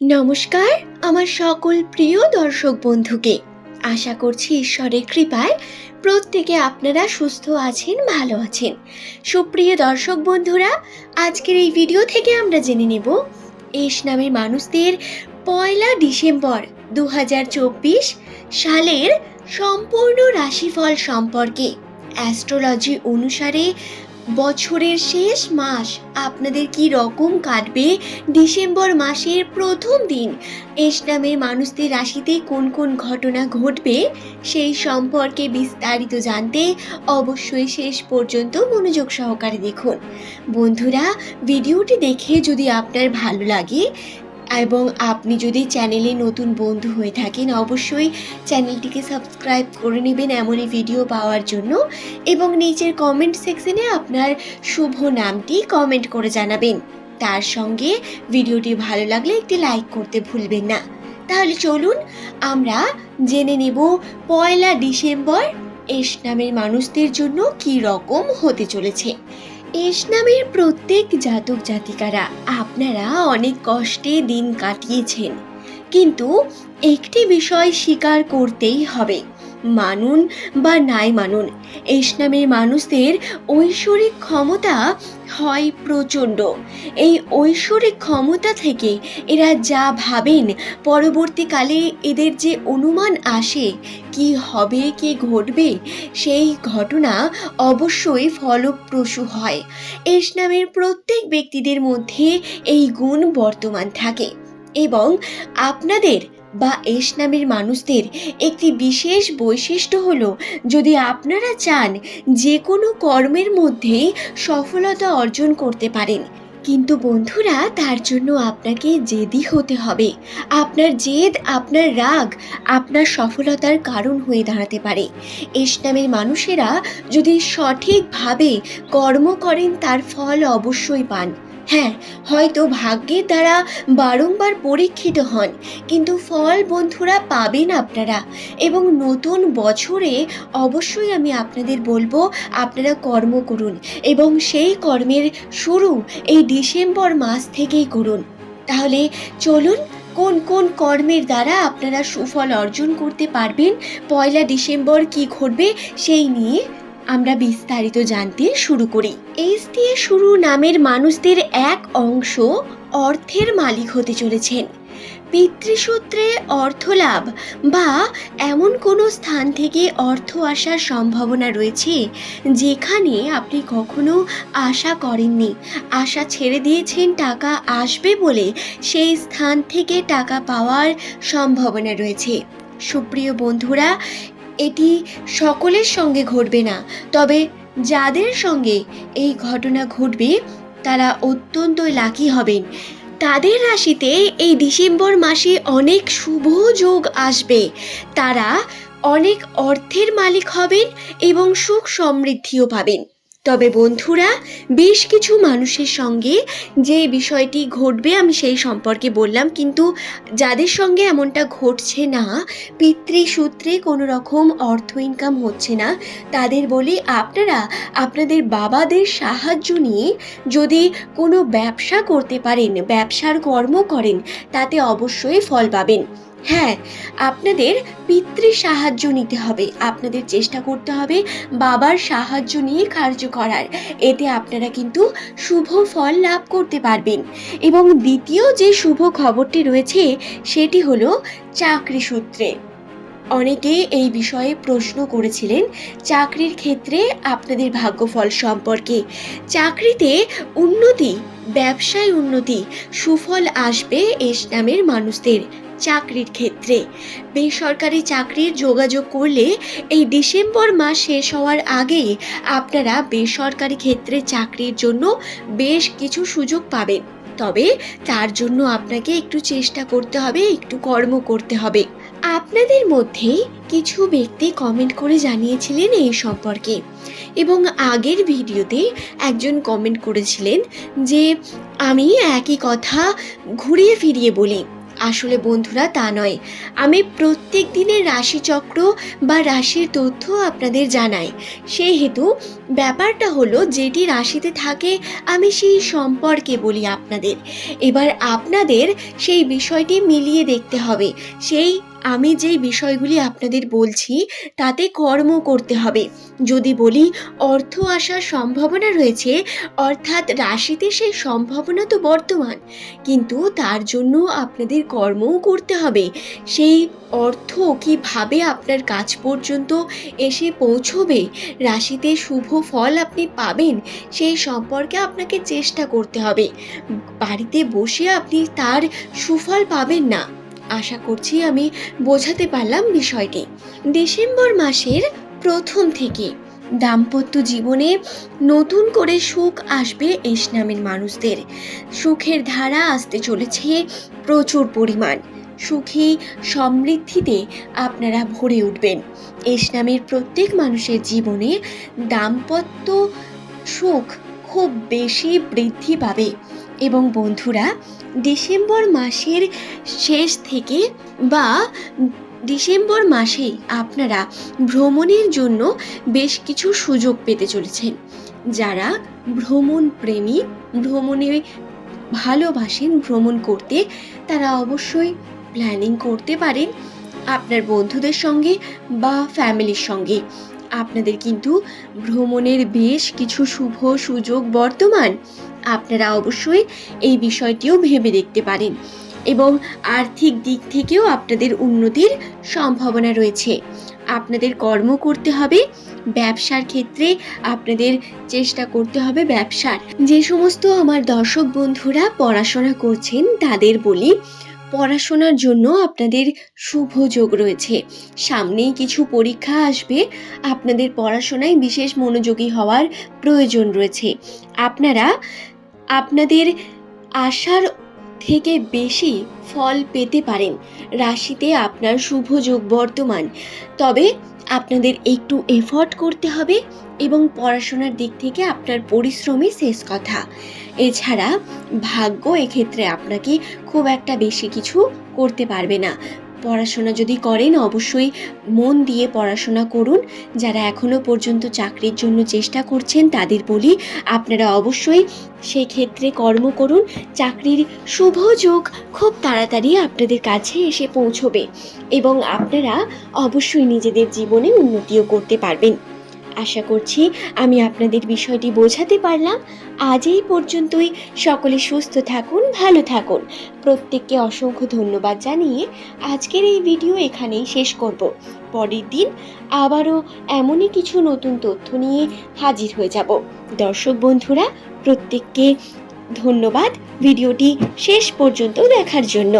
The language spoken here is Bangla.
নমস্কার, আমার সকল প্রিয় দর্শক বন্ধুকে। আশা করছি ঈশ্বরের কৃপায় প্রত্যেকে আপনারা সুস্থ আছেন, ভালো আছেন। সুপ্রিয় দর্শক বন্ধুরা, আজকের এই ভিডিও থেকে আমরা জেনে নেব, এস নামের মানুষদের পয়লা ডিসেম্বর দু হাজার চব্বিশ সালের সম্পূর্ণ রাশিফল সম্পর্কে। অ্যাস্ট্রোলজি অনুসারে বছরের শেষ মাস আপনাদের কি রকম কাটবে? ডিসেম্বর মাসের প্রথম দিন। এস নামের মানুষদের রাশিতে কোন কোন ঘটনা ঘটবে? সেই সম্পর্কে বিস্তারিত জানতে অবশ্যই শেষ পর্যন্ত মনোযোগ সহকারে দেখুন। বন্ধুরা, ভিডিওটি দেখে যদি আপনার ভালো লাগে এবং আপনি যদি চ্যানেলে নতুন বন্ধু হয়ে থাকেন, অবশ্যই চ্যানেলটিকে সাবস্ক্রাইব করে নেবেন এমনই ভিডিও পাওয়ার জন্য এবং নিচের কমেন্ট সেকশনে আপনার শুভ নামটি কমেন্ট করে জানাবেন। তার সঙ্গে ভিডিওটি ভালো লাগলে একটি লাইক করতে ভুলবেন না। তাহলে চলুন আমরা জেনে নেব পয়লা ডিসেম্বর এস নামের মানুষদের জন্য কি রকম হতে চলেছে। এস নামের প্রত্যেক জাতক জাতিকারা আপনারা অনেক কষ্টে দিন কাটিয়েছেন। কিন্তু একটি বিষয় স্বীকার করতেই হবে। মানুন বা নাই মানুন এস নামের মানুষদের ঐশ্বরিক ক্ষমতা হয় প্রচণ্ড। এই ঐশ্বরিক ক্ষমতা থেকে এরা যা ভাবেন, পরবর্তীকালে এদের যে অনুমান আসে, কি হবে, কি ঘটবে, সেই ঘটনা অবশ্যই ফলপ্রসূ হয়। এস নামের প্রত্যেক ব্যক্তিদের মধ্যে এই গুণ বর্তমান থাকে এবং আপনাদের বা এস নামের মানুষদের একটি বিশেষ বৈশিষ্ট্য হল, যদি আপনারা চান যে কোনো কর্মের মধ্যেই সফলতা অর্জন করতে পারেন, কিন্তু বন্ধুরা তার জন্য আপনাকে জেদি হতে হবে। আপনার জেদ, আপনার রাগ, আপনার সফলতার কারণ হয়ে দাঁড়াতে পারে। এস নামের মানুষেরা যদি সঠিকভাবে কর্ম করেন, তার ফল অবশ্যই পান। হ্যাঁ হয়তো ভাগ্যের দ্বারা বারংবার পরীক্ষিত হন, কিন্তু ফল বন্ধুরা পাবেন আপনারা। এবং নতুন বছরে অবশ্যই আমি আপনাদের বলব, আপনারা কর্ম করুন এবং সেই কর্মের শুরু এই ডিসেম্বর মাস থেকেই করুন। তাহলে চলুন, কোন কোন কর্মের দ্বারা আপনারা সুফল অর্জন করতে পারবেন, পয়লা ডিসেম্বর কি ঘটবে সেই নিয়ে আমরা বিস্তারিত জানতে শুরু করি। এস দিয়ে শুরু নামের মানুষদের এক অংশ অর্থের মালিক হতে চলেছেন। পিতৃসূত্রে অর্থলাভ বা এমন কোনো স্থান থেকে অর্থ আসার সম্ভাবনা রয়েছে, যেখানে আপনি কখনো আশা করেননি। আশা ছেড়ে দিয়েছেন, টাকা আসবে বলে সেই স্থান থেকে টাকা পাওয়ার সম্ভাবনা রয়েছে। সুপ্রিয় বন্ধুরা এটি সকলের সঙ্গে ঘটবে না। তবে যাদের সঙ্গে এই ঘটনা ঘটবে, তারা অত্যন্ত লাকি হবেন। তাদের রাশিতে এই ডিসেম্বর মাসে অনেক শুভ যোগ আসবে। তারা অনেক অর্থের মালিক হবেন এবং সুখ সমৃদ্ধিও পাবেন। তবে বন্ধুরা, বেশ কিছু মানুষের সঙ্গে যে বিষয়টি ঘটবে আমি সেই সম্পর্কে বললাম, কিন্তু যাদের সঙ্গে এমনটা ঘটছে না, পিতৃসূত্রে কোনো রকম অর্থ ইনকাম হচ্ছে না, তাদের বলি আপনারা, আপনাদের বাবাদের সাহায্য নিয়ে যদি কোনো ব্যবসা করতে পারেন, ব্যবসার কর্ম করেন, তাতে অবশ্যই ফল পাবেন। হ্যাঁ আপনাদের পিতৃ সাহায্য নিতে হবে। আপনাদের চেষ্টা করতে হবে বাবার সাহায্য নিয়ে কার্য করার। এতে আপনারা কিন্তু শুভ ফল লাভ করতে পারবেন। এবং দ্বিতীয় যে শুভ খবরটি রয়েছে, সেটি হলো চাকরি সূত্রে। অনেকে এই বিষয়ে প্রশ্ন করেছিলেন, চাকরির ক্ষেত্রে আপনাদের ভাগ্যফল সম্পর্কে। চাকরিতে উন্নতি, ব্যবসায় উন্নতি, সুফল আসবে এস নামের মানুষদের। চাকরির ক্ষেত্রে। বেসরকারি চাকরির যোগাযোগ করলে এই ডিসেম্বর মাস শেষ হওয়ার আগে আপনারা বেসরকারি ক্ষেত্রে চাকরির জন্য বেশ কিছু সুযোগ পাবেন। তবে তার জন্য আপনাকে একটু চেষ্টা করতে হবে, একটু কর্ম করতে হবে। আপনাদের মধ্যে কিছু ব্যক্তি কমেন্ট করে জানিয়েছিলেন এই সম্পর্কে এবং আগের ভিডিওতে একজন কমেন্ট করেছিলেন যে, আমি একই কথা ঘুরিয়ে ফিরিয়ে বলি। আসলে বন্ধুরা তা নয়। আমি প্রত্যেক দিনের রাশিচক্র বা রাশির তথ্য আপনাদের জানাই। সেই হেতু ব্যাপারটা হলো যেটি রাশিতে থাকে, আমি সেই সম্পর্কে বলি আপনাদের। এবার আপনাদের সেই বিষয়টি মিলিয়ে দেখতে হবে। সেই আমি যেই বিষয়গুলি আপনাদের বলছি, তাতে কর্ম করতে হবে। যদি বলি, অর্থ আসার সম্ভাবনা রয়েছে, অর্থাৎ রাশিতে সেই সম্ভাবনা তো বর্তমান। কিন্তু তার জন্য আপনাদের কর্মও করতে হবে। সেই অর্থ কীভাবে আপনার কাজ পর্যন্ত এসে পৌঁছবে, রাশিতে শুভ ফল আপনি পাবেন, সেই সম্পর্কে আপনাকে চেষ্টা করতে হবে। বাড়িতে বসে আপনি তার সুফল পাবেন না। আশা করছি আমি বোঝাতে পারলাম বিষয়টি। ডিসেম্বর মাসের প্রথম থেকে দাম্পত্য জীবনে নতুন করে সুখ আসবে এস নামের মানুষদের। সুখের ধারা আসতে চলেছে প্রচুর পরিমাণ। সুখী সমৃদ্ধিতে আপনারা ভরে উঠবেন। এস নামের প্রত্যেক মানুষের জীবনে দাম্পত্য সুখ খুব বেশি বৃদ্ধি পাবে। এবং বন্ধুরা, ডিসেম্বর মাসের শেষ থেকে বা ডিসেম্বর মাসেই আপনারা ভ্রমণের জন্য বেশ কিছু সুযোগ পেতে চলেছেন। যারা ভ্রমণ প্রেমী, ভ্রমণে ভালোবাসেন ভ্রমণ করতে, তারা অবশ্যই প্ল্যানিং করতে পারেন। আপনার বন্ধুদের সঙ্গে বা ফ্যামিলির সঙ্গে। আপনাদের কিন্তু ভ্রমণের বেশ কিছু শুভ সুযোগ বর্তমান। আপনারা অবশ্যই এই বিষয়টিও ভেবে দেখতে পারেন এবং আর্থিক দিক থেকেও আপনাদের উন্নতির সম্ভাবনা রয়েছে। আপনাদের কর্ম করতে হবে, ব্যবসার ক্ষেত্রে আপনাদের চেষ্টা করতে হবে ব্যবসার। যে সমস্ত আমার দর্শক বন্ধুরা পড়াশোনা করছেন তাদের বলি পড়াশোনার জন্য আপনাদের শুভ যোগ রয়েছে। সামনেই কিছু পরীক্ষা আসবে। আপনাদের পড়াশোনায় বিশেষ মনোযোগী হওয়ার প্রয়োজন রয়েছে। আপনারা আপনাদের আশার থেকে বেশি ফল পেতে পারেন। রাশিতে আপনার শুভ যোগ বর্তমান। তবে আপনাদের একটু এফর্ট করতে হবে এবং পড়াশোনার দিক থেকে আপনার পরিশ্রমই শেষ কথা। এছাড়া ভাগ্য এক্ষেত্রে আপনাকে খুব একটা বেশি কিছু করতে পারবে না। পড়াশোনা যদি করেন, অবশ্যই মন দিয়ে পড়াশোনা করুন। যারা এখনও পর্যন্ত চাকরির জন্য চেষ্টা করছেন, তাদের বলি আপনারা অবশ্যই সেই ক্ষেত্রে কর্ম করুন। চাকরির শুভ যোগ খুব তাড়াতাড়ি আপনাদের কাছে এসে পৌঁছবে এবং আপনারা অবশ্যই নিজেদের জীবনে উন্নতিও করতে পারবেন। আশা করছি আমি আপনাদের বিষয়টি বোঝাতে পারলাম। আজ এই পর্যন্তই। সকলে সুস্থ থাকুন, ভালো থাকুন। প্রত্যেককে অসংখ্য ধন্যবাদ জানিয়ে আজকের এই ভিডিও এখানেই শেষ করব। পরের দিন আবারও এমনই কিছু নতুন তথ্য নিয়ে হাজির হয়ে যাব। দর্শক বন্ধুরা, প্রত্যেককে ধন্যবাদ ভিডিওটি শেষ পর্যন্ত দেখার জন্য।